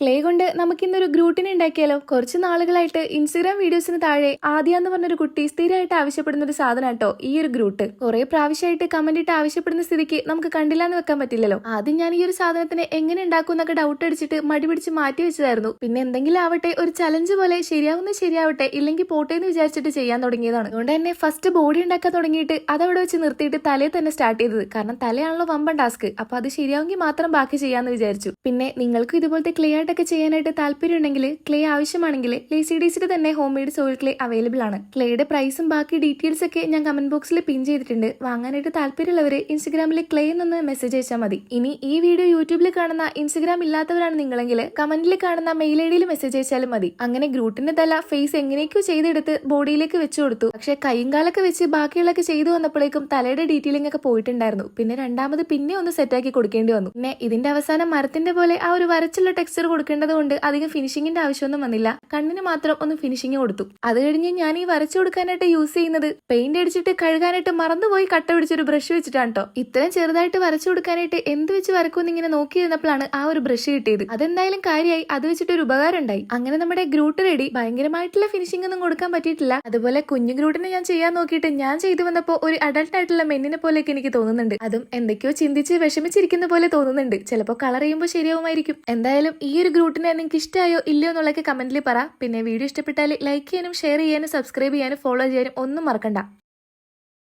Clay കൊണ്ട് നമുക്കിന്നൊരു ഗ്രൂട്ടിനെ ഉണ്ടാക്കിയാലോ? കുറച്ച് നാളുകളായിട്ട് ഇൻസ്റ്റഗ്രാം വീഡിയോസിന് താഴെ ആദ്യ എന്ന് പറഞ്ഞൊരു കുട്ടി സ്ഥിരമായിട്ട് ആവശ്യപ്പെടുന്ന ഒരു സാധനം കേട്ടോ ഈ ഒരു ഗ്രൂട്ട്. കുറെ പ്രാവശ്യമായിട്ട് കമന്റ് ഇട്ട് ആവശ്യപ്പെടുന്ന സ്ഥിതിക്ക് നമുക്ക് കണ്ടില്ല എന്ന് വെക്കാൻ പറ്റില്ലല്ലോ. ആദ്യം ഞാൻ ഈ ഒരു സാധനത്തിന് എങ്ങനെ ഉണ്ടാക്കും എന്നൊക്കെ ഡൗട്ട് അടിച്ചിട്ട് മടി പിടിച്ച് മാറ്റി വെച്ചതായിരുന്നു. പിന്നെ എന്തെങ്കിലും ആവട്ടെ ഒരു ചലഞ്ച് പോലെ ശരിയാവുന്ന ശരിയാവട്ടെ ഇല്ലെങ്കിൽ പോട്ടെ എന്ന് വിചാരിച്ചിട്ട് ചെയ്യാൻ തുടങ്ങിയതാണ്. അതുകൊണ്ട് തന്നെ ഫസ്റ്റ് ബോഡി ഉണ്ടാക്കാൻ തുടങ്ങിയിട്ട് അതവിടെ വെച്ച് നിർത്തിയിട്ട് തലയിൽ തന്നെ സ്റ്റാർട്ട് ചെയ്തത്. കാരണം തലയാണല്ലോ വമ്പൻ ടാസ്ക് അപ്പൊ അത് ശരിയാവുമെങ്കിൽ മാത്രം ബാക്കി ചെയ്യാന്ന് വിചാരിച്ചു. പിന്നെ നിങ്ങൾക്കും ഇതുപോലത്തെ ക്ലേ ആയിട്ടൊക്കെ ചെയ്യാനായിട്ട് താല്പര്യം ഉണ്ടെങ്കിൽ ക്ലേ ആവശ്യമാണെങ്കിൽ ലേസി ഡീസിൽ തന്നെ home made soil clay available ആണ്. ക്ലേയുടെ പ്രൈസും ബാക്കി ഡീറ്റെയിൽസ് ഒക്കെ ഞാൻ കമന്റ് ബോക്സിൽ പിൻ ചെയ്തിട്ടുണ്ട്. വാങ്ങാനായിട്ട് താല്പര്യമുള്ളവർ ഇൻസ്റ്റഗ്രാമിൽ ക്ലേ എന്നൊന്ന് മെസ്സേജ് അയച്ചാൽ മതി. ഇനി ഈ വീഡിയോ യൂട്യൂബിൽ കാണുന്ന ഇൻസ്റ്റഗ്രാം ഇല്ലാത്തവരാണ് നിങ്ങളെങ്കിൽ കമന്റിൽ കാണുന്ന മെയിൽ ഐ ഡിയിൽ മെസ്സേജ് അയച്ചാലും മതി. അങ്ങനെ ഗ്രൂട്ടിന്റെ തല ഫേസ് എങ്ങനെയൊക്കെയോ ചെയ്തെടുത്ത് ബോഡിയിലേക്ക് വെച്ചു കൊടുത്തു. പക്ഷെ കൈയും കാലൊക്കെ വെച്ച് ബാക്കിയുള്ളൊക്കെ ചെയ്തു വന്നപ്പോഴേക്കും തലയുടെ ഡീറ്റെയിലിംഗ് ഒക്കെ പോയിട്ടുണ്ടായിരുന്നു. പിന്നെ രണ്ടാമത് പിന്നെ ഒന്ന് സെറ്റാക്കി കൊടുക്കേണ്ടി വന്നു. പിന്നെ ഇതിന്റെ അവസാനം മരത്തിന്റെ പോലെ ആ ഒരു വരച്ചുള്ള ടെക്സ്ചർ കൊടുക്കേണ്ടത് കൊണ്ട് അധികം ഫിനിഷിങ്ങിന്റെ ആവശ്യമൊന്നും വന്നില്ല. കണ്ണിന് മാത്രം ഒന്ന് ഫിനിഷിങ് കൊടുത്തു. അത് കഴിഞ്ഞ് ഞാൻ ഈ വരച്ചു കൊടുക്കാനായിട്ട് യൂസ് ചെയ്യുന്നത് പെയിന്റ് അടിച്ചിട്ട് കഴുകാനായിട്ട് മറന്നുപോയി കട്ട പിടിച്ചൊരു ബ്രഷ് വെച്ചിട്ടാണ് കേട്ടോ ഇത്രയും ചെറുതായിട്ട് വരച്ചു കൊടുക്കാനായിട്ട് എന്ത് വെച്ച് വരക്കുമെന്ന് ഇങ്ങനെ നോക്കിയിരുന്നപ്പോഴാണ് ആ ഒരു ബ്രഷ് കിട്ടിയത്. അതെന്തായാലും കാര്യമായി അത് വെച്ചിട്ട് ഒരു ഉപകാരം ഉണ്ടായി. അങ്ങനെ നമ്മുടെ ഗ്രൂട്ട് റെഡി ഭയങ്കരമായിട്ടുള്ള ഫിനിഷിംഗ് ഒന്നും കൊടുക്കാൻ പറ്റിയിട്ടില്ല. അതുപോലെ കുഞ്ഞു ഗ്രൂട്ടിനെ ഞാൻ ചെയ്യാൻ നോക്കിയിട്ട് ഞാൻ ചെയ്തു വന്നപ്പോൾ ഒരു അഡൾട്ട് ആയിട്ടുള്ള മെന്നിനെ പോലെയൊക്കെ എനിക്ക് തോന്നുന്നുണ്ട്. അതും എന്തൊക്കെയോ ചിന്തിച്ച് വിഷമിച്ചിരിക്കുന്ന പോലെ തോന്നുന്നുണ്ട്. ചിലപ്പോൾ കളർ ചെയ്യുമ്പോൾ ശരിയാവുമായിരിക്കും. എന്തായാലും ഈ ഒരു ഗ്രൂട്ടിനെ നിങ്ങൾക്ക് ഇഷ്ടമായോ ഇല്ലയോ എന്നുള്ളതൊക്കെ കമന്റിൽ പറ. പിന്നെ വീഡിയോ ഇഷ്ടപ്പെട്ടാൽ ലൈക്ക് ചെയ്യാനും ഷെയർ ചെയ്യാനും സബ്സ്ക്രൈബ് ചെയ്യാനും ഫോളോ ചെയ്യാനും ഒന്നും മറക്കണ്ട.